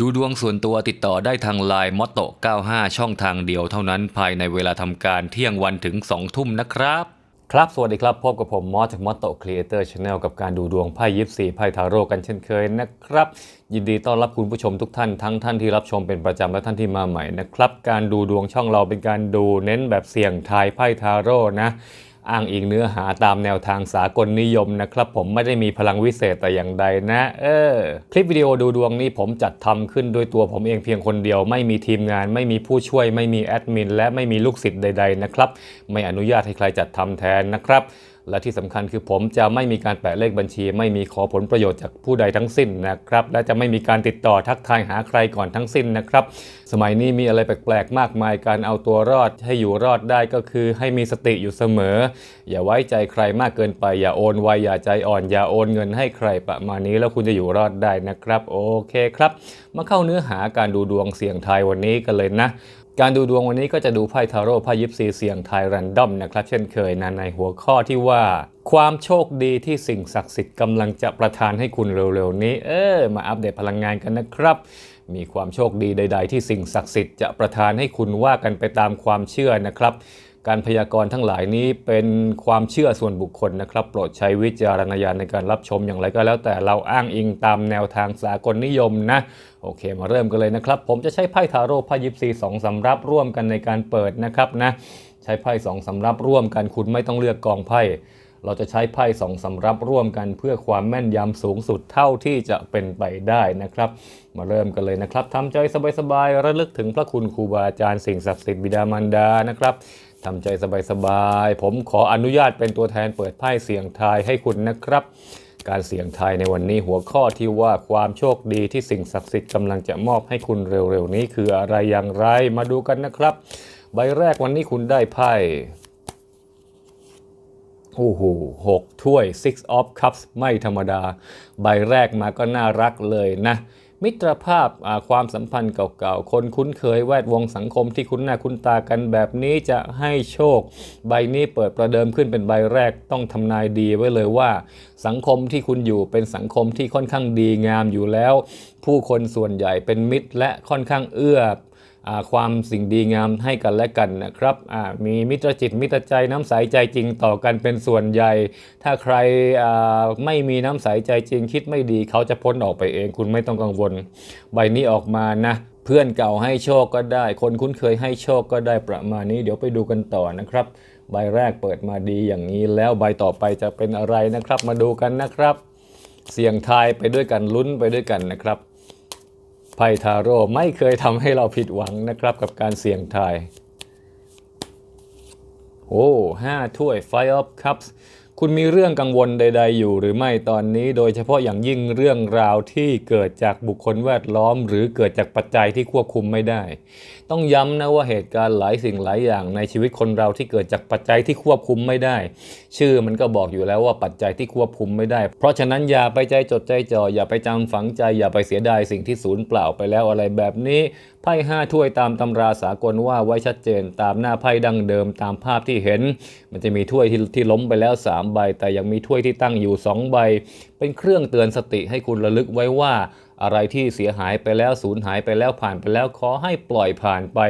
ดูดวงส่วนตัวติดต่อได้ทางไลน์มอตโต95 ช่องทางเดียวเท่านั้นภายในเวลาทำการเที่ยงวันถึง 2 ทุ่มนะครับ ครับ สวัสดีครับพบกับผมมอสจากมอตโตครีเอเตอร์ชาแนลกับการดูดวงไพ่ยิปซีไพ่ทาโร่กันเช่นเคยนะครับ ยินดีต้อนรับคุณผู้ชมทุกท่านทั้งท่านที่รับชมเป็นประจำและท่านที่มาใหม่นะครับ การดูดวงช่องเราเป็นการดูเน้นแบบเสี่ยงทายไพ่ทาโร่นะ อ้างอิงเนื้อหาตามแนวทางสากลนิยมนะครับ ผมไม่ได้มีพลังวิเศษแต่อย่างใดนะ เออ คลิปวิดีโอดูดวงนี้ผมจัดทำขึ้นด้วยตัวผมเองเพียงคนเดียว ไม่มีทีมงาน ไม่มีผู้ช่วย ไม่มีแอดมิน และไม่มีลูกศิษย์ใด ๆ นะครับ ไม่อนุญาตให้ใครจัดทำแทนนะครับ และที่สำคัญคือผมจะไม่มีการแปะเลขบัญชี ไม่มีขอผลประโยชน์จากผู้ใดทั้งสิ้นนะครับ และจะไม่มีการติดต่อทักทายหาใครก่อนทั้งสิ้นนะครับ สมัยนี้มีอะไรแปลกๆมากมายการเอาตัวรอดให้อยู่รอดได้ก็คือให้มีสติอยู่เสมอ อย่าไว้ใจใครมากเกินไป อย่าโอนไวอย่าใจอ่อน อย่าโอนเงินให้ใครประมาณนี้แล้วคุณจะอยู่รอดได้นะครับ โอเคครับ มาเข้าเนื้อหาการดูดวงเสี่ยงทายวันนี้กันเลยนะ การดูดวงวันนี้ก็จะดูไพ่ทาโร่ไพ่ยิปซีเสี่ยงทายแรนดอมนะครับเช่นเคยนะในหัวข้อที่ว่า ความโชคดีที่สิ่งศักดิ์สิทธิ์กำลังจะประทานให้คุณเร็วๆนี้ เออ มาอัปเดตพลังงานกันนะครับ มีความโชคดีใด ๆ ที่สิ่งศักดิ์สิทธิ์จะประทานให้คุณว่ากันไปตามความเชื่อนะครับ การพยากรณ์ทั้งหลายนี้เป็นความเชื่อส่วนบุคคลนะครับ โปรดใช้วิจารณญาณในการรับชมอย่างไรก็แล้วแต่เราอ้างอิงตามแนวทางสากลนิยมนะ โอเคมาเริ่มกันเลยนะครับ ผมจะใช้ไพ่ทาโร่ไพ่ยิปซีสองสำรับร่วมกันในการเปิดนะครับนะใช้ไพ่สองสำรับร่วมกันคุณไม่ต้องเลือกกองไพ่เราจะใช้ไพ่สองสำรับร่วมกันเพื่อความแม่นยำสูงสุดเท่าที่จะเป็นไปได้นะครับ มาเริ่มกันเลยนะครับทำใจสบายๆระลึกถึงพระคุณครูบาอาจารย์สิ่งศักดิ์สิทธิ์บิดามารดานะครับ ทำใจสบายๆ ผมขออนุญาตเป็นตัวแทนเปิดไพ่เสี่ยงทายให้คุณนะครับ การเสี่ยงทายในวันนี้หัวข้อที่ว่าความโชคดีที่สิ่งศักดิ์สิทธิ์กำลังจะมอบให้คุณเร็วๆนี้ คืออะไรอย่างไรมาดูกันนะครับ ใบแรกวันนี้คุณได้ไพ่โอ้โหหกถ้วย six of cups ไม่ธรรมดา ใบแรกมาก็น่ารักเลยนะ มิตรภาพความสัมพันธ์เก่าๆ คนคุ้นเคยแวดวงสังคมที่คุ้นหน้าคุ้นตากันแบบนี้จะให้โชค ใบนี้เปิดประเดิมขึ้นเป็นใบแรกต้องทำนายดีไว้เลยว่า สังคมที่คุณอยู่เป็นสังคมที่ค่อนข้างดีงามอยู่แล้ว ผู้คนส่วนใหญ่เป็นมิตรและค่อนข้างเอื้อ ความสิ่งดีงามให้กันและกันนะครับมีมิตรจิตมิตรใจน้ำใสใจจริงต่อกันเป็นส่วนใหญ่ ถ้าใครไม่มีน้ำใสใจจริงคิดไม่ดี เขาจะพ้นออกไปเองคุณไม่ต้องกังวล ใบนี้ออกมานะเพื่อนเก่าให้โชคก็ได้ คนคุ้นเคยให้โชคก็ได้ประมาณนี้ เดี๋ยวไปดูกันต่อนะครับ ใบแรกเปิดมาดีอย่างนี้แล้วใบต่อไปจะเป็นอะไรนะครับ มาดูกันนะครับ เสี่ยงทายไปด้วยกันลุ้นไปด้วยกันนะครับ ไพ่ทาโร่ไม่เคยทำให้เราผิดหวังนะครับกับการเสี่ยงทาย โอ้ห้าถ้วย Five of Cups คุณมีเรื่องกังวลใด ๆ อยู่หรือไม่ตอนนี้ โดยเฉพาะอย่างยิ่งเรื่องราวที่เกิดจากบุคคลแวดล้อม หรือเกิดจากปัจจัยที่ควบคุมไม่ได้ต้องย้ำนะว่าเหตุการณ์หลายสิ่งหลายอย่างในชีวิตคนเราที่เกิดจากปัจจัยที่ควบคุมไม่ได้ ชื่อมันก็บอกอยู่แล้วว่าปัจจัยที่ควบคุมไม่ได้ เพราะฉะนั้นอย่าไปใจจดใจจ่ออย่าไปจำฝังใจ อย่าไปเสียดายสิ่งที่สูญเปล่าไปแล้วอะไรแบบนี้ไพ่ห้าถ้วยตามตำราสากลว่าไว้ชัดเจนตามหน้าไพ่ดั้งเดิมตามภาพที่เห็น มันจะมีถ้วยที่ที่ล้มไปแล้ว 3 ใบ แต่ยังมีถ้วยที่ตั้งอยู่ 2 ใบ เป็นเครื่องเตือนสติให้คุณระลึกไว้ว่า อะไรที่เสียหายไปแล้วสูญหายไปแล้วผ่านไปแล้วขอให้ปล่อยผ่านไป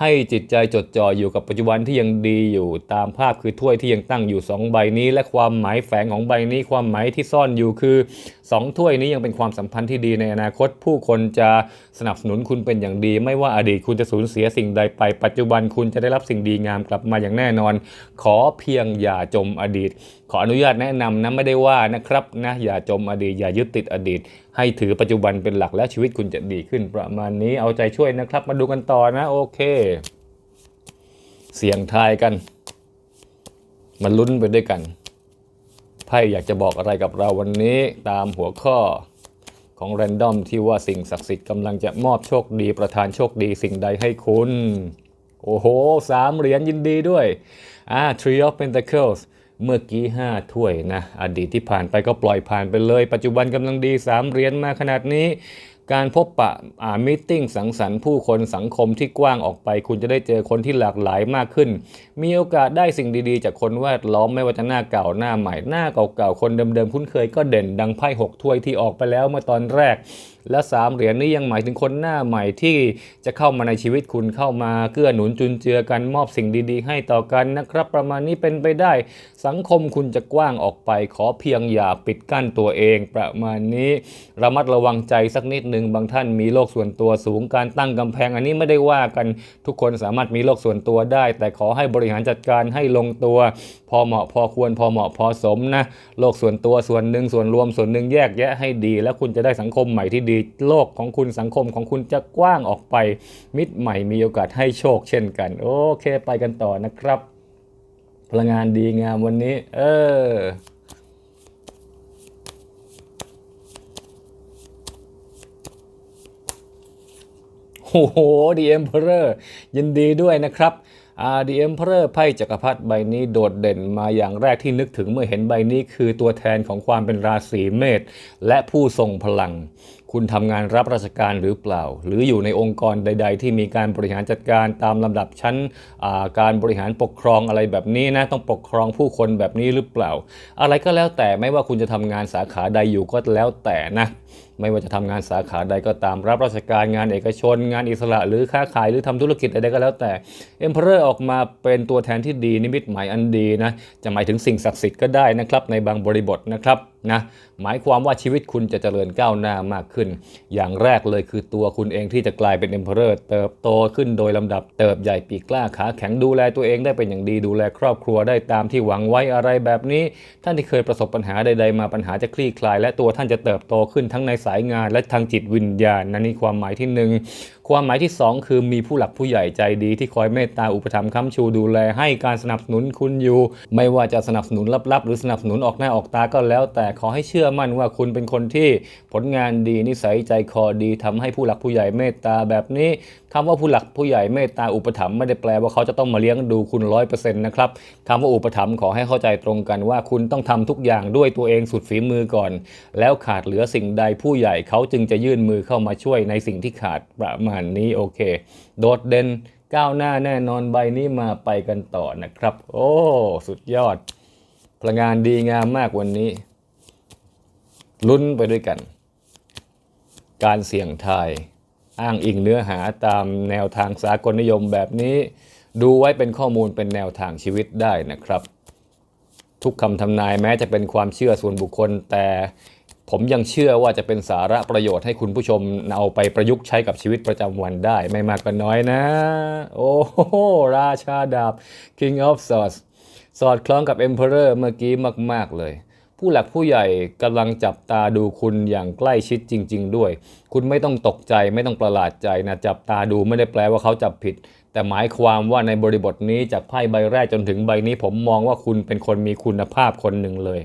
ให้จิตใจจดจ่ออยู่กับปัจจุบันที่ยังดีอยู่ตามภาพคือถ้วยที่ยังตั้งอยู่ 2 ใบนี้ และความหมายแฝงของใบนี้ ความหมายที่ซ่อนอยู่คือ 2 ถ้วยนี้ยังเป็นความสัมพันธ์ที่ดีในอนาคต ผู้คนจะสนับสนุนคุณเป็นอย่างดี ไม่ว่าอดีตคุณจะสูญเสียสิ่งใดไป ปัจจุบันคุณจะได้รับสิ่งดีงามกลับมาอย่างแน่นอน ขอเพียงอย่าจมอดีต ขออนุญาตแนะนำนะไม่ได้ว่านะครับนะอย่าจมอดีตอย่ายึดติดอดีต ให้ถือปัจจุบันเป็นหลักและชีวิตคุณจะดีขึ้นประมาณนี้เอาใจช่วยนะครับ มาดูกันต่อนะโอเค เสียงทายกัน มันลุ้นไปด้วยกันไพ่อยากจะบอกอะไรกับเราวันนี้ตามหัวข้อของแรนดอมที่ว่าสิ่งศักดิ์สิทธิ์กำลังจะมอบโชคดีประทานโชคดีสิ่งใดให้คุณ โอ้โหสามเหรียญยินดีด้วยอ่า Three of Pentacles เมื่อกี้ 5 ถ้วยนะอดีตที่ผ่านไปก็ปล่อยผ่านไปเลย ปัจจุบันกำลังดี 3 เหรียญมาขนาดนี้ การพบปะอ่ามิทติ้งสังสรรค์ผู้คนสังคมที่กว้างออกไป คุณจะได้เจอคนที่หลากหลายมากขึ้น มีโอกาสได้สิ่งดีๆ จากคนแวดล้อมไม่ว่าจะหน้าเก่าหน้าใหม่หน้าเก่าๆคนเดิมๆคุ้นเคยก็เด่นดังไพ่หกถ้วยที่ออกไปแล้วเมื่อตอนแรก และสามเหรียญนี้ยังหมายถึงคนหน้าใหม่ที่จะเข้ามาในชีวิตคุณเข้ามาเกื้อหนุนจุนเจือกันมอบสิ่งดีๆ ให้ต่อกันนะครับ ประมาณนี้เป็นไปได้ สังคมคุณจะกว้างออกไป ขอเพียงอย่าปิดกั้นตัวเอง ประมาณนี้ระมัดระวังใจสักนิดหนึ่งบางท่านมีโลกส่วนตัวสูงการตั้งกำแพง อันนี้ไม่ได้ว่ากันทุกคนสามารถมีโลกส่วนตัวได้ แต่ขอให้บริหารจัดการให้ลงตัว พอเหมาะพอควรพอเหมาะพอสมนะโลกส่วนตัวส่วนหนึ่งส่วนรวมส่วนหนึ่งแยกแยะให้ดี แล้วคุณจะได้สังคมใหม่ที่ดีโลกของคุณสังคมของคุณจะกว้างออกไป มิตรใหม่มีโอกาสให้โชคเช่นกัน โอเคไปกันต่อนะครับ พลังงานดีงามวันนี้ เออโอ้โห The Emperor ยินดีด้วยนะครับอ่า The Emperor ไพ่จักรพรรดิใบนี้โดดเด่นมาอย่างแรกที่นึกถึงเมื่อเห็นใบนี้คือตัวแทนของความเป็นราศีเมษและผู้ทรงพลัง คุณทำงานรับราชการหรือเปล่า หรืออยู่ในองค์กรใด ๆ ที่มีการบริหารจัดการตามลำดับชั้นาการบริหารปกครองอะไรแบบนี้นะ ต้องปกครองผู้คนแบบนี้หรือเปล่า อะไรก็แล้วแต่ไม่ว่าคุณจะทำงานสาขาใดอยู่ก็แล้วแต่นะ ไม่ว่าจะทำงานสาขาใดก็ตามรับราชการงานเอกชน งานอิสระหรือค้าขายหรือทำธุรกิจใดๆก็แล้วแต่ Emperor ออกมาเป็นตัวแทนที่ดีนิมิตหมายอันดีนะจะหมายถึงสิ่งศักดิ์สิทธิ์ก็ได้นะครับในบางบริบทนะครับนะหมายความว่าชีวิตคุณจะเจริญก้าวหน้ามากขึ้น อย่างแรกเลยคือตัวคุณเองที่จะกลายเป็น Emperor เติบโตขึ้นโดยลำดับเติบใหญ่ปีกกล้าขาแข็งดูแลตัวเองได้เป็นอย่างดีดูแลครอบครัวได้ตามที่หวังไว้อะไรแบบนี้ ท่านที่เคยประสบปัญหาใด ๆ มาปัญหาจะคลี่คลาย และตัวท่านจะเติบโตขึ้นทั้งในสายงานและทางจิตวิญญาณนั่นนี่ความหมายที่หนึ่ง ความหมายที่สองคือมีผู้หลักผู้ใหญ่ใจดีที่คอยเมตตาอุปถัมภ์ค้ำชูดูแลให้การสนับสนุนคุณอยู่ ไม่ว่าจะสนับสนุนลับๆ หรือสนับสนุนออกหน้าออกตาก็แล้ว แต่ขอให้เชื่อมั่นว่าคุณเป็นคนที่ผลงานดีนิสัยใจคอดีทำให้ผู้หลักผู้ใหญ่เมตตาแบบนี้คำว่าผู้หลักผู้ใหญ่เมตตาอุปถัมภ์ไม่ได้แปลว่าเขาจะต้องมาเลี้ยงดูคุณร้อยเปอร์เซ็นต์นะครับคำว่าอุปถัมภ์ขอให้เข้าใจตรงกันว่าคุณต้องทำทุกอย่างด้วยตัวเองสุดฝีมือก่อน แล้วขาดเหลือสิ่งใดผู้ใหญ่เขาจึงจะยื่นมือเข้ามาช่วยในสิ่งที่ขาดประมาณนี้โอเค โดดเด่นก้าวหน้าแน่นอนใบนี้มาไปกันต่อนะครับ โอ้สุดยอด พลังงานดีงามมากวันนี้ ลุ้นไปด้วยกัน การเสี่ยงทายอ้างอิงเนื้อหาตามแนวทางสากลนิยมแบบนี้ ดูไว้เป็นข้อมูลเป็นแนวทางชีวิตได้นะครับ ทุกคำทำนายแม้จะเป็นความเชื่อส่วนบุคคล แต่ ผมยังเชื่อว่าจะเป็นสาระประโยชน์ให้คุณผู้ชมเอาไปประยุกต์ใช้กับชีวิตประจำวันได้ไม่มากก็น้อยนะ โอ้โห ราชาดาบ King of Swords สอดคล้องกับ Emperor เมื่อกี้มาก ๆ เลย ผู้หลักผู้ใหญ่กำลังจับตาดูคุณอย่างใกล้ชิดจริง ๆ ด้วย คุณไม่ต้องตกใจไม่ต้องประหลาดใจนะจับตาดูไม่ได้แปลว่าเขาจับผิด แต่หมายความว่าในบริบทนี้จากไพ่ใบแรกจนถึงใบนี้ ผมมองว่าคุณเป็นคนมีคุณภาพคนหนึ่งเลย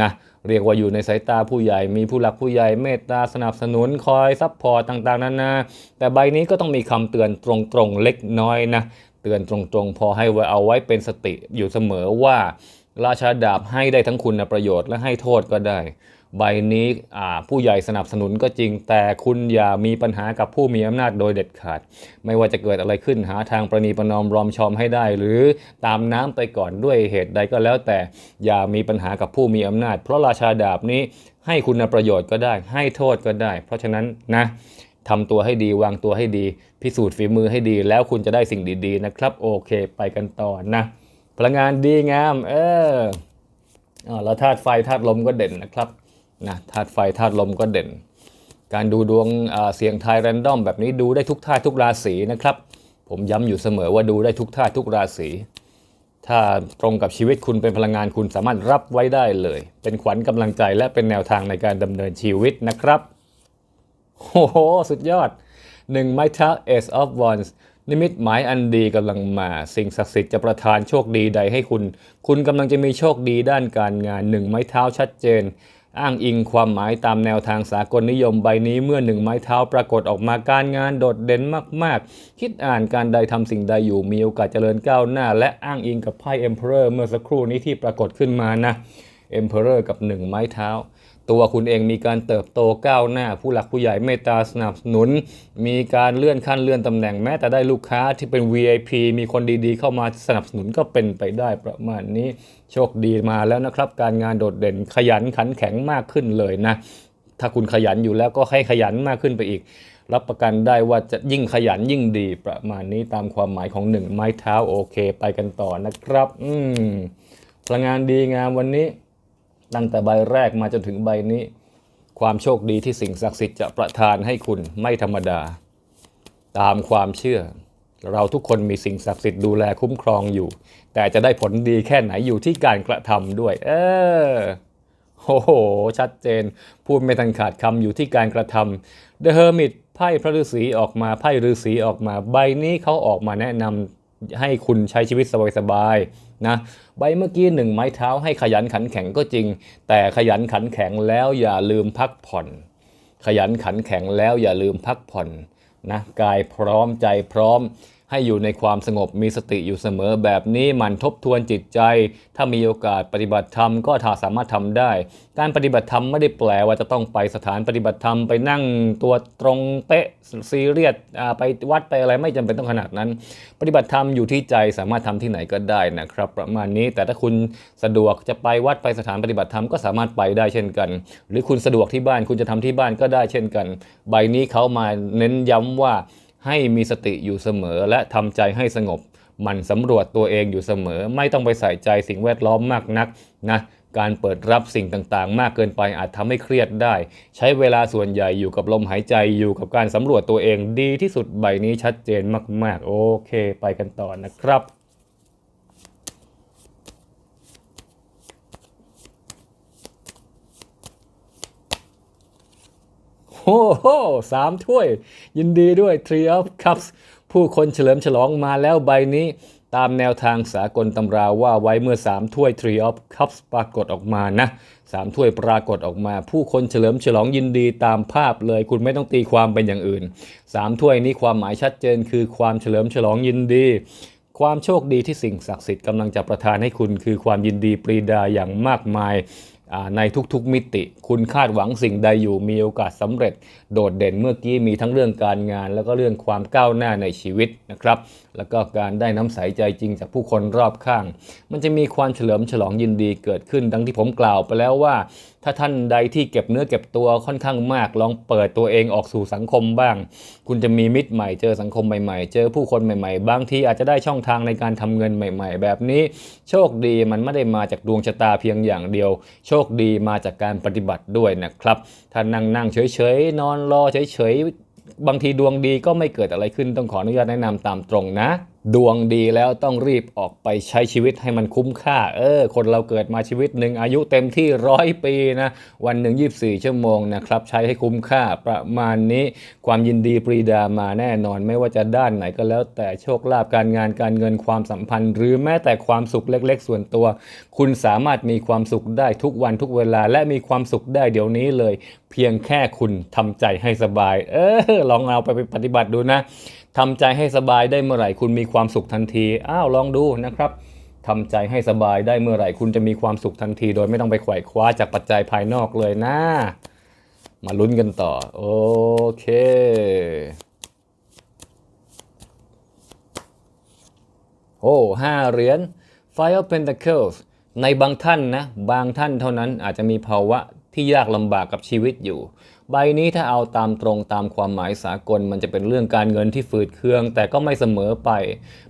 นะเรียกว่าอยู่ในสายตาผู้ใหญ่ มีผู้หลักผู้ใหญ่เมตตาสนับสนุนคอยซัพพอร์ตต่างๆนานาแต่ใบนี้ก็ต้องมีคำเตือนตรงๆเล็กน้อยนะเตือนตรงๆ พอให้ไว้เอาไว้เป็นสติอยู่เสมอว่า ราชาดาบให้ได้ทั้งคุณประโยชน์และให้โทษก็ได้ ใบนี้ผู้ใหญ่สนับสนุนก็จริง แต่คุณอย่ามีปัญหากับผู้มีอำนาจโดยเด็ดขาด ไม่ว่าจะเกิดอะไรขึ้นหาทางประนีประนอมรอมชอมให้ได้ หรือตามน้ำไปก่อนด้วยเหตุใดก็แล้ว แต่อย่ามีปัญหากับผู้มีอำนาจ เพราะราชาดาบนี้ให้คุณประโยชน์ก็ได้ ให้โทษก็ได้ เพราะฉะนั้นนะทำตัวให้ดีวางตัวให้ดี พิสูจน์ฝีมือให้ดี แล้วคุณจะได้สิ่งดีๆนะครับ โอเค ไปกันต่อนะ พลังงานดีงาม เออแล้วธาตุไฟธาตุลมก็เด่นนะครับนะธาตุไฟธาตุลมก็เด่น การดูดวงเสียงทายแรนดอมแบบนี้ดูได้ทุกธาตุทุกราศีนะครับ ผมย้ำอยู่เสมอว่าดูได้ทุกธาตุทุกราศีถ้าตรงกับชีวิตคุณเป็นพลังงานคุณสามารถรับไว้ได้เลย เป็นขวัญกำลังใจและเป็นแนวทางในการดำเนินชีวิตนะครับ โอ้โห สุดยอดหนึ่งไม้เท้า Ace of Wands นิมิตหมายอันดีกำลังมา สิ่งศักดิ์สิทธิ์จะประทานโชคดีใดให้คุณ คุณกำลังจะมีโชคดีด้านการงานหนึ่งไม้เท้าชัดเจน อ้างอิงความหมายตามแนวทางสากลนิยมใบนี้เมื่อหนึ่งไม้เท้าปรากฏออกมาการงานโดดเด่นมาก ๆ คิดอ่านการใดทำสิ่งใดอยู่มีโอกาสเจริญก้าวหน้า และอ้างอิงกับไพ่ Emperor เมื่อสักครู่นี้ที่ปรากฏขึ้นมานะ Emperor กับหนึ่งไม้เท้า ตัวคุณเองมีการเติบโตก้าวหน้า ผู้หลักผู้ใหญ่เมตตาสนับสนุน มีการเลื่อนขั้นเลื่อนตำแหน่งแม้แต่ได้ลูกค้าที่เป็น VIP มีคนดีๆ เข้ามาสนับสนุนก็เป็นไปได้ประมาณนี้ โชคดีมาแล้วนะครับ การงานโดดเด่นขยันขันแข็งมากขึ้นเลยนะ ถ้าคุณขยันอยู่แล้วก็ให้ขยันมากขึ้นไปอีก รับประกันได้ว่าจะยิ่งขยันยิ่งดีประมาณนี้ตามความหมายของหนึ่งไม้เท้าโอเค ไปกันต่อนะครับ อืมพลังงานดีงามวันนี้ ตั้งแต่ใบแรกมาจนถึงใบนี้ ความโชคดีที่สิ่งศักดิ์สิทธิ์จะประทานให้คุณไม่ธรรมดา ตามความเชื่อ เราทุกคนมีสิ่งศักดิ์สิทธิ์ดูแลคุ้มครองอยู่ แต่จะได้ผลดีแค่ไหนอยู่ที่การกระทำด้วย เออโอ้โห ชัดเจน พูดไม่ทันขาดคำอยู่ที่การกระทำ The Hermit ไพ่พระฤาษีออกมาไพ่ฤาษีออกมา ใบนี้เขาออกมาแนะนำ ให้คุณใช้ชีวิตสบายๆนะใบเมื่อกี้หนึ่งไม้เท้าให้ขยันขันแข็งก็จริง แต่ขยันขันแข็งแล้วอย่าลืมพักผ่อน ขยันขันแข็งแล้วอย่าลืมพักผ่อนนะกายพร้อมใจพร้อม ให้อยู่ในความสงบมีสติอยู่เสมอแบบนี้มันทบทวนจิตใจ ถ้ามีโอกาสปฏิบัติธรรมก็ถ้าสามารถทำได้ การปฏิบัติธรรมไม่ได้แปลว่าจะต้องไปสถานปฏิบัติธรรมไปนั่งตัวตรงเป๊ะซีเรียสไปวัดไปอะไรไม่จำเป็นต้องขนาดนั้น ปฏิบัติธรรมอยู่ที่ใจสามารถทำที่ไหนก็ได้นะครับ ประมาณนี้แต่ถ้าคุณสะดวกจะไปวัดไปสถานปฏิบัติธรรมก็สามารถไปได้เช่นกัน หรือคุณสะดวกที่บ้านคุณจะทำที่บ้านก็ได้เช่นกัน ใบนี้เขามาเน้นย้ำว่า ให้มีสติอยู่เสมอและทำใจให้สงบ มันสำรวจตัวเองอยู่เสมอ ไม่ต้องไปใส่ใจสิ่งแวดล้อมมากนักนะการเปิดรับสิ่งต่างๆ มากเกินไปอาจทำให้เครียดได้ ใช้เวลาส่วนใหญ่อยู่กับลมหายใจอยู่กับการสำรวจตัวเองดีที่สุดใบนี้ชัดเจนมากๆ โอเค ไปกันต่อนะครับ โอ้โหสามถ้วย ยินดีด้วย Tree of Cups ผู้คนเฉลิมฉลองมาแล้วใบนี้ ตามแนวทางสากลตำราว่าไว้เมื่อ 3 ถ้วย Tree of Cups ปรากฏออกมานะสามถ้วยปรากฏออกมา ผู้คนเฉลิมฉลองยินดีตามภาพเลย คุณไม่ต้องตีความเป็นอย่างอื่นสามถ้วยนี้ความหมายชัดเจนคือความเฉลิมฉลองยินดีความโชคดีที่สิ่งศักดิ์สิทธิ์กำลังจะประทานให้คุณ คือความยินดีปรีดาอย่างมากมาย ในทุกๆมิติ คุณคาดหวังสิ่งใดอยู่มีโอกาสสำเร็จ โดดเด่นเมื่อกี้มีทั้งเรื่องการงาน แล้วก็เรื่องความก้าวหน้าในชีวิตนะครับ แล้วก็การได้น้ำใสใจจริงจากผู้คนรอบข้าง มันจะมีความเฉลิมฉลองยินดีเกิดขึ้น ดังที่ผมกล่าวไปแล้วว่า ถ้าท่านใดที่เก็บเนื้อเก็บตัวค่อนข้างมาก ลองเปิดตัวเองออกสู่สังคมบ้าง คุณจะมีมิตรใหม่ เจอสังคมใหม่ๆ เจอผู้คนใหม่ๆ บางทีอาจจะได้ช่องทางในการทำเงินใหม่ ๆ แบบนี้ โชคดีมันไม่ได้มาจากดวงชะตาเพียงอย่างเดียว โชคดีมาจากการปฏิบัติด้วยนะครับ ถ้านั่งนั่งเฉยๆ นอนรอเฉยๆ บางทีดวงดีก็ไม่เกิดอะไรขึ้นต้องขออนุญาตแนะนำตามตรงนะ ดวงดีแล้วต้องรีบออกไปใช้ชีวิตให้มันคุ้มค่า เออ คนเราเกิดมาชีวิตหนึ่งอายุเต็มที่ร้อยปีนะ วันหนึ่ง24ชั่วโมงนะครับ ใช้ให้คุ้มค่าประมาณนี้ ความยินดีปรีดามาแน่นอนไม่ว่าจะด้านไหนก็แล้วแต่โชคลาภการงานการเงินความสัมพันธ์ หรือแม้แต่ความสุขเล็ก ๆ ส่วนตัว คุณสามารถมีความสุขได้ทุกวันทุกเวลา และมีความสุขได้เดี๋ยวนี้เลย เพียงแค่คุณทำใจให้สบาย เออ ลองเอาไปปฏิบัติดูนะ ทำใจให้สบายได้เมื่อไหร่คุณมีความสุขทันที อ้าวลองดูนะครับทำใจให้สบายได้เมื่อไหร่คุณจะมีความสุขทันที โดยไม่ต้องไปไขว่คว้าจากปัจจัยภายนอกเลยนะ มาลุ้นกันต่อ โอเค โอ้ห้าเหรียญ Five Pentacles ในบางท่านนะ บางท่านเท่านั้นอาจจะมีภาวะที่ยากลำบากกับชีวิตอยู่ ใบนี้ถ้าเอาตามตรงตามความหมายสากล มันจะเป็นเรื่องการเงินที่ฝืดเคือง แต่ก็ไม่เสมอไป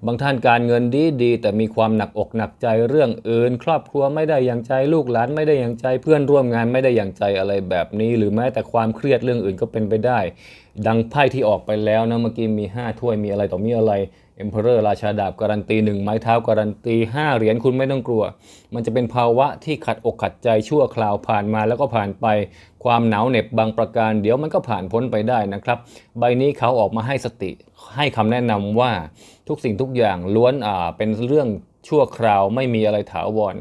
บางท่านการเงินดีดี แต่มีความหนักอกหนักใจเรื่องอื่น ครอบครัวไม่ได้อย่างใจลูกหลานไม่ได้อย่างใจเพื่อนร่วมงานไม่ได้อย่างใจอะไรแบบนี้ หรือแม้แต่ความเครียดเรื่องอื่นก็เป็นไปได้ ดังไพ่ที่ออกไปแล้วนะเมื่อกี้มี 5 ถ้วยมีอะไรต่อมีอะไร Emperor ราชาดาบการันตีหนึ่งไม้เท้าการันตี 5 เหรียญคุณไม่ต้องกลัว มันจะเป็นภาวะที่ขัดอกขัดใจชั่วคราวผ่านมาแล้วก็ผ่านไป ความหนาวเหน็บบางประการ เดี๋ยวมันก็ผ่านพ้นไปได้นะครับ ใบนี้เขาออกมาให้สติ ให้คำแนะนำว่าทุกสิ่งทุกอย่างล้วนอ่าเป็นเรื่องชั่วคราวไม่มีอะไรถาวร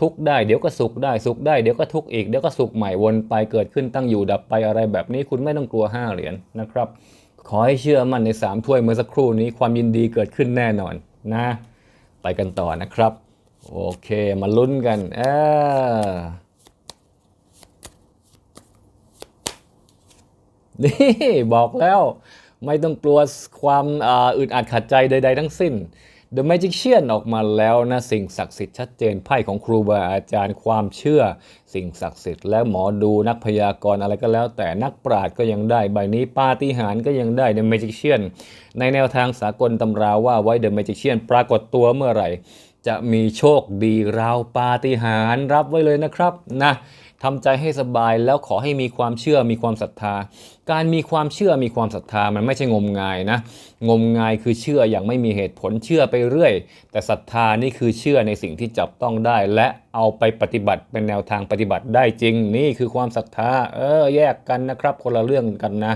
ทุกได้เดี๋ยวก็สุขได้สุขได้เดี๋ยวก็ทุกอีกเดี๋ยวก็สุขใหม่วนไปเกิดขึ้นตั้งอยู่ดับไปอะไรแบบนี้คุณไม่ต้องกลัวห้าเหรียญนะครับ ขอให้เชื่อมั่นในสามถ้วยเมื่อสักครู่นี้ความยินดีเกิดขึ้นแน่นอนนะ ไปกันต่อนะครับ โอเคมาลุ้นกันเออนี่บอกแล้วไม่ต้องกลัวความอ,อึดอัดขัดใจใด ๆ ทั้งสิ้น The Magician ออกมาแล้วนะสิ่งศักดิ์สิทธิ์ชัดเจนไพ่ของครูบาอาจารย์ความเชื่อ สิ่งศักดิ์สิทธิ์และหมอดูนักพยากรณ์อะไรก็แล้ว แต่นักปราชญ์ก็ยังได้ใบนี้ปาฏิหาริย์ก็ยังได้ The Magician ในแนวทางสากลตำราว่าไว้ The Magician ปรากฏตัวเมื่อไหร่ จะมีโชคดีราวปาฏิหาริย์รับไว้เลยนะครับนะทำใจให้สบายแล้วขอให้มีความเชื่อมีความศรัทธา การมีความเชื่อมีความศรัทธามันไม่ใช่งมงายนะ งมงายคือเชื่ออย่างไม่มีเหตุผลเชื่อไปเรื่อย แต่ศรัทธานี่คือเชื่อในสิ่งที่จับต้องได้ และเอาไปปฏิบัติเป็นแนวทางปฏิบัติได้จริง นี่คือความศรัทธาเออแยกกันนะครับ คนละเรื่องกันนะ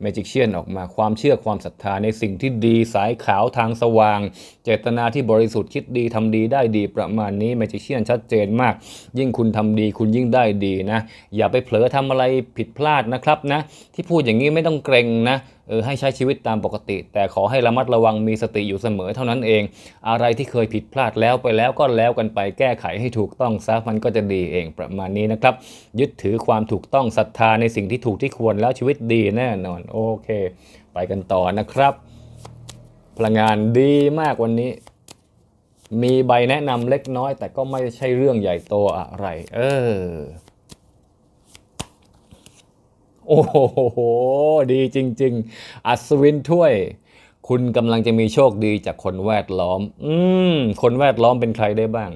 เมจิกเชียนออกมาความเชื่อความศรัทธาในสิ่งที่ดีสายขาวทางสว่าง เจตนาที่บริสุทธิ์คิดดีทำดีได้ดีประมาณนี้เมจิกเชียนชัดเจนมาก ยิ่งคุณทำดีคุณยิ่งได้ดีนะ อย่าไปเผลอทำอะไรผิดพลาดนะครับนะที่พูดอย่างนี้ไม่ต้องเกรงนะเออให้ใช้ชีวิตตามปกติ แต่ขอให้ระมัดระวังมีสติอยู่เสมอเท่านั้นเอง อะไรที่เคยผิดพลาดแล้วไปแล้วก็แล้วกันไปแก้ไขให้ถูกต้องซะมันก็จะดีเองประมาณนี้นะครับ ยึดถือความถูกต้องศรัทธาในสิ่งที่ถูกที่ควรแล้วชีวิตดีแน่นอนโอเค ไปกันต่อนะครับ พลังงานดีมากวันนี้ มีใบแนะนำเล็กน้อย แต่ก็ไม่ใช่เรื่องใหญ่โตอะไร เออ โอ้โห ดีจริง ๆ อัศวินถ้วย คุณกำลังจะมีโชคดีจากคนแวดล้อม อืม คนแวดล้อมเป็นใครได้บ้าง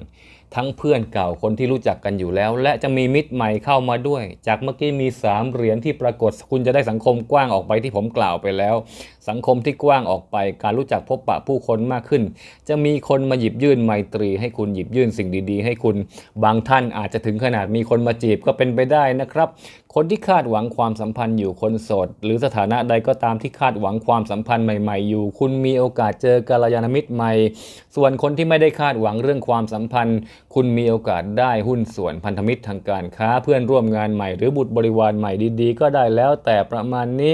ทั้งเพื่อนเก่าคนที่รู้จักกันอยู่แล้ว และจะมีมิตรใหม่เข้ามาด้วย จากเมื่อกี้มีสามเหรียญที่ปรากฏ คุณจะได้สังคมกว้างออกไปที่ผมกล่าวไปแล้วสังคมที่กว้างออกไป การรู้จักพบปะผู้คนมากขึ้น จะมีคนมาหยิบยื่นไมตรี ให้คุณหยิบยื่นสิ่งดีๆ ให้คุณบางท่านอาจจะถึงขนาดมีคนมาจีบก็เป็นไปได้นะครับ คนที่คาดหวังความสัมพันธ์อยู่คนโสดหรือสถานะใดก็ตามที่คาดหวังความสัมพันธ์ใหม่ ๆ อยู่ คุณมีโอกาสเจอกัลยาณมิตรใหม่ ส่วนคนที่ไม่ได้คาดหวังเรื่องความสัมพันธ์ คุณมีโอกาสได้หุ้นส่วนพันธมิตรทางการค้าเพื่อนร่วมงานใหม่ หรือบุตรบริวารใหม่ดีๆ ก็ได้แล้วแต่ประมาณนี้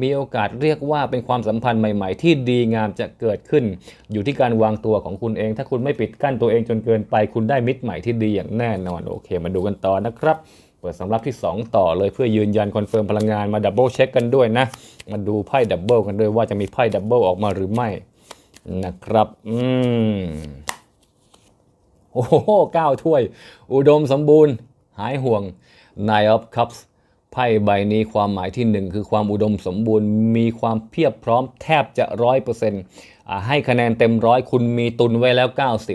มีโอกาสเรียกว่าเป็นความสัมพันธ์ใหม่ๆ ที่ดีงามจะเกิดขึ้น อยู่ที่การวางตัวของคุณเอง ถ้าคุณไม่ปิดกั้นตัวเองจนเกินไป คุณได้มิตรใหม่ที่ดีอย่างแน่นอนโอเค มาดูกันต่อนะครับเปิดสำรับที่ 2 ต่อเลยเพื่อยืนยันคอนเฟิร์มพลังงานมาดับเบิลเช็คกันด้วยนะ มาดูไพ่ดับเบิลกันด้วยว่าจะมีไพ่ดับเบิลออกมาหรือไม่นะครับ อืม โอ้โหเก้าถ้วย อุดมสมบูรณ์ หายห่วง Nine of Cups ไพ่ใบนี้ความหมายที่หนึ่งคือความอุดมสมบูรณ์ มีความเพียบพร้อมแทบจะร้อยเปอร์เซ็นต์ให้คะแนนเต็มร้อยคุณมีตุนไว้แล้ว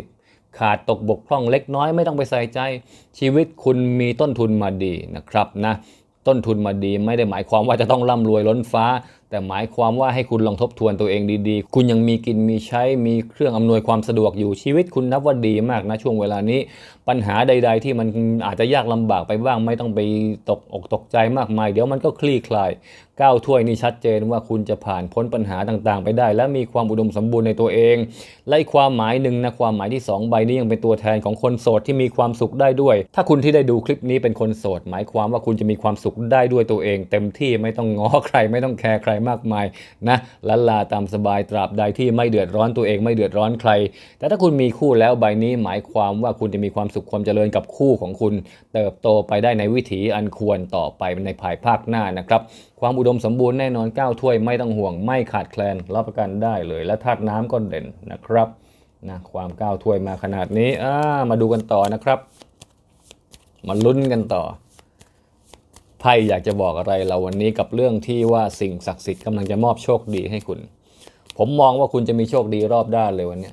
90 ขาดตกบกพร่องเล็กน้อยไม่ต้องไปใส่ใจ ชีวิตคุณมีต้นทุนมาดีนะครับนะต้นทุนมาดีไม่ได้หมายความว่าจะต้องร่ำรวยล้นฟ้า แต่หมายความว่าให้คุณลองทบทวนตัวเองดีๆ คุณยังมีกินมีใช้ มีเครื่องอำนวยความสะดวกอยู่ชีวิตคุณนับว่าดีมากนะช่วงเวลานี้ ปัญหาใด ๆ ที่มันอาจจะยากลำบากไปบ้างไม่ต้องไปตกอกตกใจมากมาย เดี๋ยวมันก็คลี่คลายก้าวถ้วยนี่ชัดเจนว่าคุณจะผ่านพ้นปัญหาต่างๆ ไปได้ และมีความอุดมสมบูรณ์ในตัวเองและอีความหมายหนึ่งนะความหมายที่สองใบนี้ยังเป็นตัวแทนของคนโสดที่มีความสุขได้ด้วย ถ้าคุณที่ได้ดูคลิปนี้เป็นคนโสด หมายความว่าคุณจะมีความสุขได้ด้วยตัวเอง เต็มที่ไม่ต้องง้อใครไม่ต้องแคร์ใครมากมายนะละลาตามสบายตราบใดที่ไม่เดือดร้อนตัวเองไม่เดือดร้อนใคร แต่ถ้าคุณมีคู่แล้วใบนี้หมายความว่าคุณจะมีความสุขความเจริญกับคู่ของคุณ เติบโตไปได้ในวิถีอันควรต่อไปในภายภาคหน้านะครับความอุดมสมบูรณ์แน่นอนก้าวถ้วยไม่ต้องห่วงไม่ขาดแคลนรับประกันได้เลย และธาตุน้ำก็เด่นนะครับนะความก้าวถ้วยมาขนาดนี้อามาดูกันต่อนะครับ มาลุ้นกันต่อ ไพ่อยากจะบอกอะไรเราวันนี้กับเรื่องที่ว่าสิ่งศักดิ์สิทธิ์กำลังจะมอบโชคดีให้คุณ ผมมองว่าคุณจะมีโชคดีรอบด้านเลยวันนี้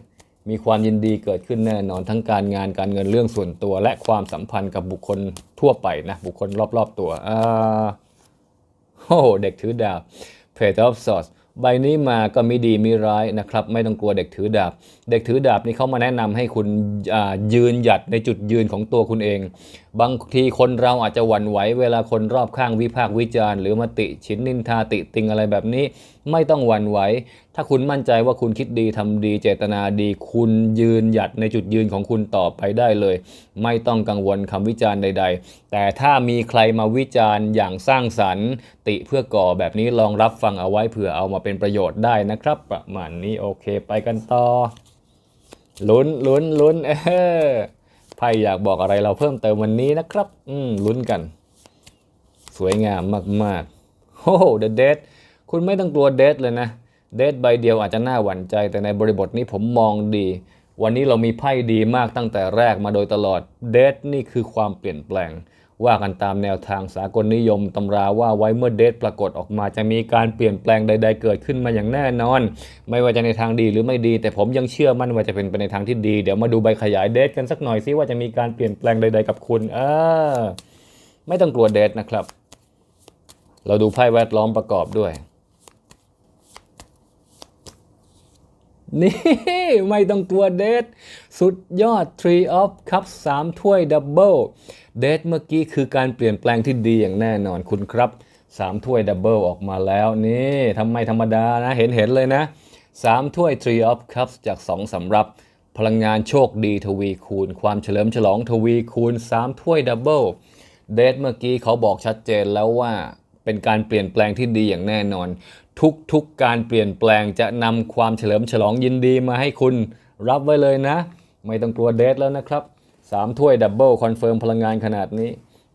มีความยินดีเกิดขึ้นแน่นอนทั้งการงานการเงินเรื่องส่วนตัว และความสัมพันธ์กับบุคคลทั่วไปนะ บุคคลรอบๆตัวอ่าโอ้เด็กถือดาบ Page of Swords ใบนี้มาก็มีดีมีร้ายนะครับ ไม่ต้องกลัวเด็กถือดาบ เด็กถือดาบนี่เขามาแนะนำให้คุณยืนหยัดในจุดยืนของตัวคุณเองบางทีคนเราอาจจะหวั่นไหวเวลาคนรอบข้างวิพากษ์วิจารณ์หรือมาติชินนินทาติติงอะไรแบบนี้ ไม่ต้องหวั่นไหวถ้าคุณมั่นใจว่าคุณคิดดีทำดีเจตนาดี คุณยืนหยัดในจุดยืนของคุณต่อไปได้เลย ไม่ต้องกังวลคำวิจารณ์ใด ๆ แต่ถ้ามีใครมาวิจารณ์อย่างสร้างสรรค์ ติเพื่อก่อแบบนี้ลองรับฟังเอาไว้เผื่อเอามาเป็นประโยชน์ได้นะครับ ประมาณนี้โอเค ไปกันต่อลุ้นลุ้นลุ้นเออ ไพ่อยากบอกอะไรเราเพิ่มเติมวันนี้นะครับ อืมลุ้นกัน สวยงามมากๆโอ้โหเดดเดคุณไม่ต้องกลัวเดดเลยนะเดทใบเดียวอาจจะน่าหวั่นใจ แต่ในบริบทนี้ผมมองดี วันนี้เรามีไพ่ดีมากตั้งแต่แรกมาโดยตลอดเดทนี่คือความเปลี่ยนแปลง ว่ากันตามแนวทางสากลนิยมตำราว่าไว้เมื่อเดทปรากฏออกมาจะมีการเปลี่ยนแปลงใด ๆ เกิดขึ้นมาอย่างแน่นอน ไม่ว่าจะในทางดีหรือไม่ดี แต่ผมยังเชื่อมั่นว่าจะเป็นไปในทางที่ดี เดี๋ยวมาดูใบขยายเดทกันสักหน่อยซิว่าจะมีการเปลี่ยนแปลงใด ๆ กับคุณเออไม่ต้องกลัวเดทนะครับ เราดูไพ่แวดล้อมประกอบด้วย นี่ ไม่ต้องกลัวเดทสุดยอด Tree of Cups 3 ถ้วยดับเบิลเดทเมื่อกี้คือการเปลี่ยนแปลงที่ดีอย่างแน่นอนคุณครับ 3 ถ้วยดับเบิลออกมาแล้วนี่ทำไมธรรมดานะเห็นเห็นเลยนะ 3 ถ้วย Tree of Cups จาก 2สำรับ พลังงานโชคดีทวีคูณ ความเฉลิมฉลองทวีคูณ 3 ถ้วยดับเบิลเดทเมื่อกี้เขาบอกชัดเจนแล้วว่าเป็นการเปลี่ยนแปลงที่ดีอย่างแน่นอน ทุกๆการเปลี่ยนแปลงจะนำความเฉลิมฉลองยินดีมาให้คุณรับไว้เลยนะ ไม่ต้องกลัวเดทแล้วนะครับสามถ้วยดับเบิลคอนเฟิร์มพลังงานขนาดนี้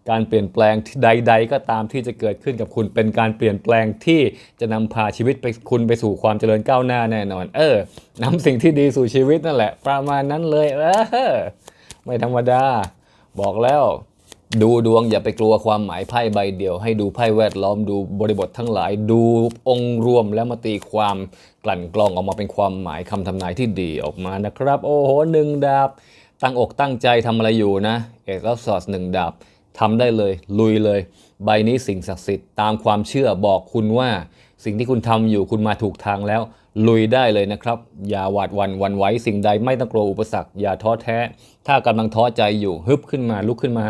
การเปลี่ยนแปลงใด ๆ ก็ตามที่จะเกิดขึ้นกับคุณเป็นการเปลี่ยนแปลงที่จะนำพาชีวิตไปคุณไปสู่ความเจริญก้าวหน้าแน่นอน เออนำสิ่งที่ดีสู่ชีวิตนั่นแหละ ประมาณนั้นเลยเออไม่ธรรมดา บอกแล้ว ดูดวงอย่าไปกลัวความหมายไพ่ใบเดียว ให้ดูไพ่แวดล้อมดูบริบททั้งหลาย ดูองค์รวมแล้วมาตีความกลั่นกรองออกมาเป็นความหมายคำทำนายที่ดีออกมานะครับ โอ้โหหนึ่งดาบ ตั้งอกตั้งใจทำอะไรอยู่นะ เอกลักษณ์หนึ่งดาบทำได้เลย ลุยเลย ใบนี้สิ่งศักดิ์สิทธิ์ตามความเชื่อบอกคุณว่า สิ่งที่คุณทำอยู่คุณมาถูกทางแล้ว ลุยได้เลยนะครับ อย่าหวาดวันวันไหวสิ่งใดไม่ต้องกลัวอุปสรรคอย่าท้อแท้ ถ้ากำลังท้อใจอยู่ฮึบขึ้นมาลุกขึ้นมา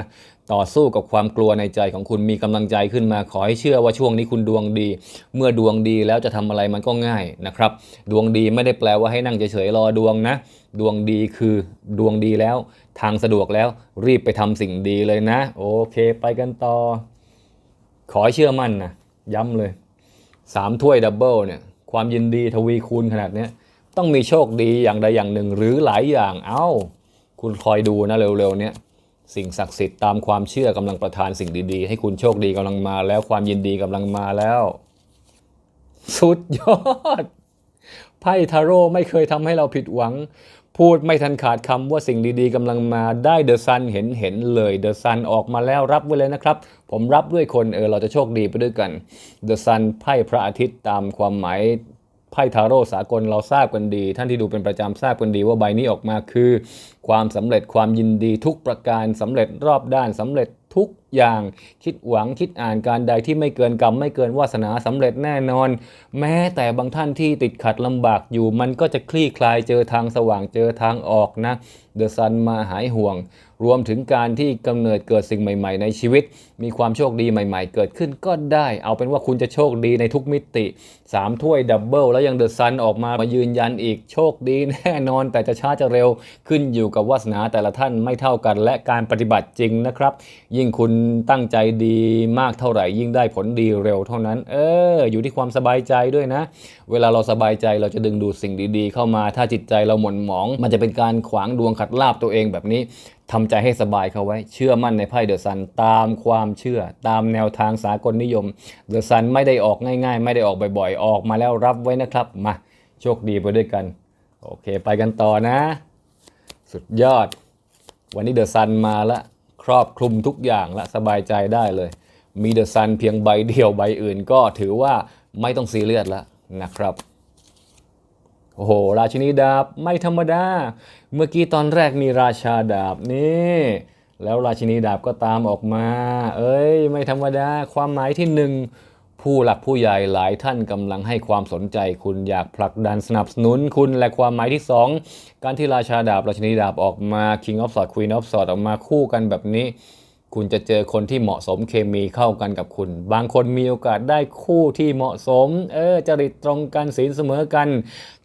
ต่อสู้กับความกลัวในใจของคุณมีกำลังใจขึ้นมา ขอให้เชื่อว่าช่วงนี้คุณดวงดี เมื่อดวงดีแล้วจะทำอะไรมันก็ง่ายนะครับ ดวงดีไม่ได้แปลว่าให้นั่งเฉยๆรอดวงนะ ดวงดีคือดวงดีแล้ว ทางสะดวกแล้วรีบไปทำสิ่งดีเลยนะ โอเค ไปกันต่อ ขอให้เชื่อมั่นนะย้ำเลยสามถ้วยดับเบิลเนี่ยความยินดีทวีคูณขนาดนี้ต้องมีโชคดีอย่างใดอย่างหนึ่งหรือหลายอย่างเอ้า คุณคอยดูนะเร็วๆเนี้ย สิ่งศักดิ์สิทธิ์ตามความเชื่อกำลังประทานสิ่งดีๆ ให้คุณโชคดีกำลังมาแล้วความยินดีกำลังมาแล้ว สุดยอด ไพ่ทาโร่ไม่เคยทำให้เราผิดหวัง พูดไม่ทันขาดคำว่าสิ่งดีๆกำลังมาได้เดอะซันเห็นเห็นเลยเดอะซันออกมาแล้วรับไว้เลยนะครับ ผมรับด้วยคนเออเราจะโชคดีไปด้วยกันเดอะซันไพ่พระอาทิตย์ตามความหมาย ไพ่ทาโร่สากลเราทราบกันดี ท่านที่ดูเป็นประจำทราบกันดีว่าใบนี้ออกมาคือ ความสำเร็จความยินดีทุกประการสำเร็จรอบด้านสำเร็จทุกอย่างคิดหวังคิดอ่านการใดที่ไม่เกินกรรมไม่เกินวาสนาสำเร็จแน่นอน แม้แต่บางท่านที่ติดขัดลำบากอยู่ มันก็จะคลี่คลายเจอทางสว่างเจอทางออกนะเดอะซันมาหายห่วง รวมถึงการที่กำเนิดเกิดสิ่งใหม่ ๆ ในชีวิต มีความโชคดีใหม่ ๆ เกิดขึ้นก็ได้ เอาเป็นว่าคุณจะโชคดีในทุกมิติสามถ้วยดับเบิลแล้วยังเดอะซันออกมามายืนยันอีกโชคดีแน่นอน แต่จะช้าจะเร็วขึ้นอยู่กับวาสนาแต่ละท่านไม่เท่ากัน และการปฏิบัติจริงนะครับ ยิ่งคุณตั้งใจดีมากเท่าไหร่ ยิ่งได้ผลดีเร็วเท่านั้น เออ อยู่ที่ความสบายใจด้วยนะ เวลาเราสบายใจเราจะดึงดูดสิ่งดีๆ เข้ามาถ้าจิตใจเราหม่นหมอง มันจะเป็นการขวางดวงขัดลาบตัวเองแบบนี้ทำใจให้สบายเขาไว้ เชื่อมั่นในไพ่เดอะซันตามความเชื่อ ตามแนวทางสากลนิยมเดอะซันไม่ได้ออกง่าย ๆ ไม่ได้ออกบ่อยๆ ออกมาแล้วรับไว้นะครับ มาโชคดีไปด้วยกัน โอเค ไปกันต่อนะ สุดยอด วันนี้เดอะซันมาละครอบคลุมทุกอย่างละสบายใจได้เลย มีเดอะซันเพียงใบเดียวใบอื่นก็ถือว่าไม่ต้องซีเรียสแล้วนะครับ โอ้โห ราชินีดาบไม่ธรรมดา เมื่อกี้ตอนแรกมีราชาดาบนี่แล้วราชินีดาบก็ตามออกมา เอ้ย ไม่ธรรมดา ความหมายที่หนึ่งผู้หลักผู้ใหญ่หลายท่านกำลังให้ความสนใจคุณอยากผลักดันสนับสนุนคุณและความหมายที่ 2 การที่ราชาดาบราชินีดาบออกมา King of Swords Queen of Swords ออกมาคู่กันแบบนี้ คุณจะเจอคนที่เหมาะสมเคมีเข้ากันกับคุณ บางคนมีโอกาสได้คู่ที่เหมาะสม เออจริตตรงกันศีลเสมอกัน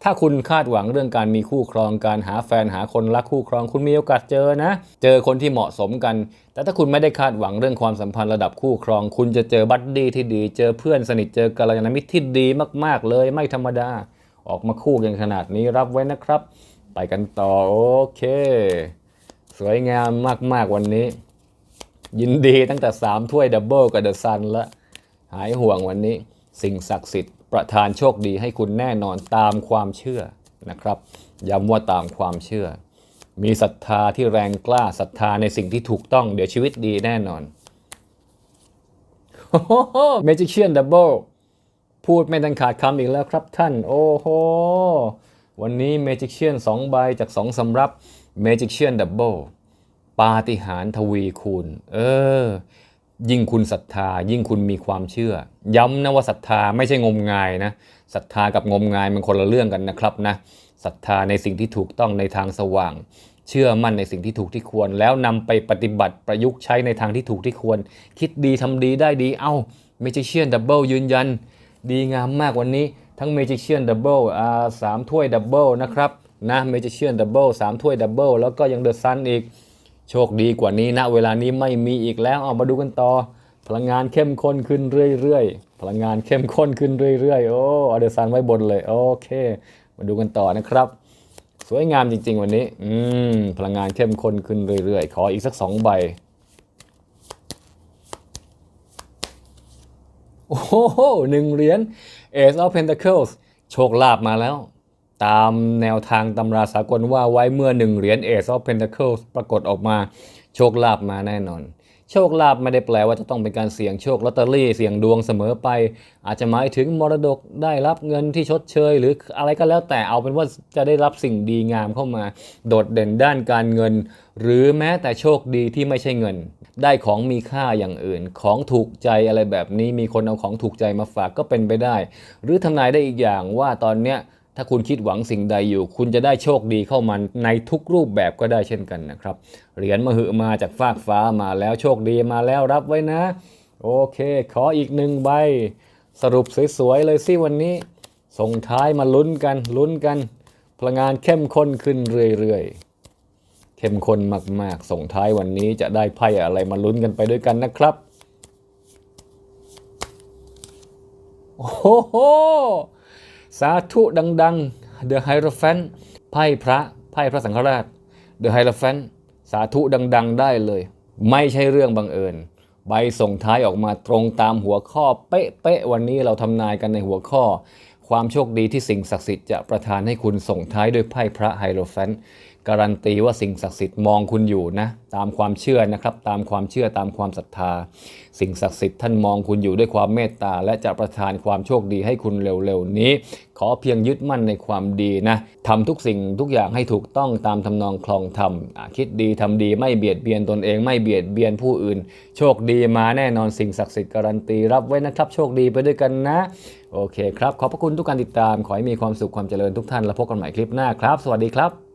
ถ้าคุณคาดหวังเรื่องการมีคู่ครองการหาแฟนหาคนรักคู่ครอง คุณมีโอกาสเจอนะ เจอคนที่เหมาะสมกัน แต่ถ้าคุณไม่ได้คาดหวังเรื่องความสัมพันธ์ระดับคู่ครอง คุณจะเจอบัดดี้ที่ดี เจอเพื่อนสนิทเจอกัลยาณมิตรที่ดีมาก ๆ เลยไม่ธรรมดา ออกมาคู่กันขนาดนี้รับไว้นะครับ ไปกันต่อโอเค สวยงามมากๆวันนี้ ยินดีตั้งแต่ 3 ถ้วยดับเบิลกับเดอะซันละหายห่วงวันนี้ สิ่งศักดิ์สิทธิ์ประทานโชคดีให้คุณแน่นอนตามความเชื่อนะครับย้ำว่าตามความเชื่อ มีศรัทธาที่แรงกล้าศรัทธาในสิ่งที่ถูกต้อง เดี๋ยวชีวิตดีแน่นอนเมจิเชียนดับเบิลพูดไม่ทันขาดคำอีกแล้วครับท่าน โอ้โห วันนี้เมจิเชียนสองใบจากสองสำรับเมจิเชียนดับเบิล ปาฏิหาริย์ทวีคูณ เออ ยิ่งคุณศรัทธา ยิ่งคุณมีความเชื่อ ย้ำนะว่าศรัทธาไม่ใช่งมงายนะศรัทธากับงมงายมันคนละเรื่องกันนะครับนะศรัทธาในสิ่งที่ถูกต้องในทางสว่าง เชื่อมั่นในสิ่งที่ถูกที่ควร แล้วนำไปปฏิบัติประยุกต์ใช้ในทางที่ถูกที่ควร คิดดีทำดีได้ดีเอ้าเมจิเชียนดับเบิลยืนยัน ดีงามมากวันนี้ทั้งเมจิเชียนดับเบิลอ่าสามถ้วยดับเบิลนะครับนะเมจิเชียนดับเบิลสามถ้วยดับเบิลแล้วก็ยังเดอะซันอีก โชคดีกว่านี้นะเวลานี้ไม่มีอีกแล้วเอามาดูกันต่อ พลังงานเข้มข้นขึ้นเรื่อยๆ พลังงานเข้มข้นขึ้นเรื่อยๆ โอ้เอาเดซันไว้บนเลยโอเค มาดูกันต่อนะครับ สวยงามจริง ๆ วันนี้ อืมพลังงานเข้มข้นขึ้นเรื่อยๆ ขออีกสักสองใบโอ้โหหนึ่งเหรียญ Ace of Pentacles โชคลาภมาแล้ว ตามแนวทางตำราสากลว่าไว้เมื่อหนึ่งเหรียญ Ace of Pentacles ปรากฏออกมาโชคลาภมาแน่นอน โชคลาภไม่ได้แปลว่าจะต้องเป็นการเสี่ยงโชคลอตเตอรี่เสี่ยงดวงเสมอไป อาจจะหมายถึงมรดกได้รับเงินที่ชดเชย หรืออะไรก็แล้วแต่เอาเป็นว่าจะได้รับสิ่งดีงามเข้ามา โดดเด่นด้านการเงิน หรือแม้แต่โชคดีที่ไม่ใช่เงิน ได้ของมีค่าอย่างอื่น ของถูกใจอะไรแบบนี้มีคนเอาของถูกใจมาฝากก็เป็นไปได้ หรือทำนายได้อีกอย่างว่าตอนเนี้ย ถ้าคุณคิดหวังสิ่งใดอยู่ คุณจะได้โชคดีเข้ามาในทุกรูปแบบก็ได้เช่นกันนะครับ เหรียญมหึมาจากฟากฟ้ามาแล้วโชคดีมาแล้วรับไว้นะ โอเค ขออีกหนึ่งใบ สรุปสวยๆเลยสิวันนี้ ส่งท้ายมาลุ้นกันลุ้นกัน พลังงานเข้มข้นขึ้นเรื่อยๆ เข้มข้นมากๆ ส่งท้ายวันนี้จะได้ไพ่อะไรมาลุ้นกันไปด้วยกันนะครับ โอ้โห สาธุดังๆ The Hierophant ไพ่พระไพ่พระสังฆราช The Hierophant สาธุดังๆ ได้เลย ไม่ใช่เรื่องบังเอิญ ใบส่งท้ายออกมาตรงตามหัวข้อเป๊ะๆ วันนี้เราทำนายกันในหัวข้อ ความโชคดีที่สิ่งศักดิ์สิทธิ์จะประทานให้คุณส่งท้ายด้วยไพ่พระไฮโรแฟนต์ การันตีว่าสิ่งศักดิ์สิทธิ์มองคุณอยู่นะตามความเชื่อนะครับ ตามความเชื่อตามความศรัทธา สิ่งศักดิ์สิทธิ์ท่านมองคุณอยู่ด้วยความเมตตา และจะประทานความโชคดีให้คุณเร็วๆนี้ ขอเพียงยึดมั่นในความดีนะทำทุกสิ่งทุกอย่างให้ถูกต้องตามทำนองคลองธรรมคิดดีทำดีไม่เบียดเบียนตนเองไม่เบียดเบียนผู้อื่น โชคดีมาแน่นอนสิ่งศักดิ์สิทธิ์การันตีรับไว้นะครับ โชคดีไปด้วยกันนะ โอเคครับขอบพระคุณทุกการติดตาม ขอให้มีความสุขความเจริญทุกท่านแล้วพบกันใหม่คลิปหน้าครับ สวัสดีครับ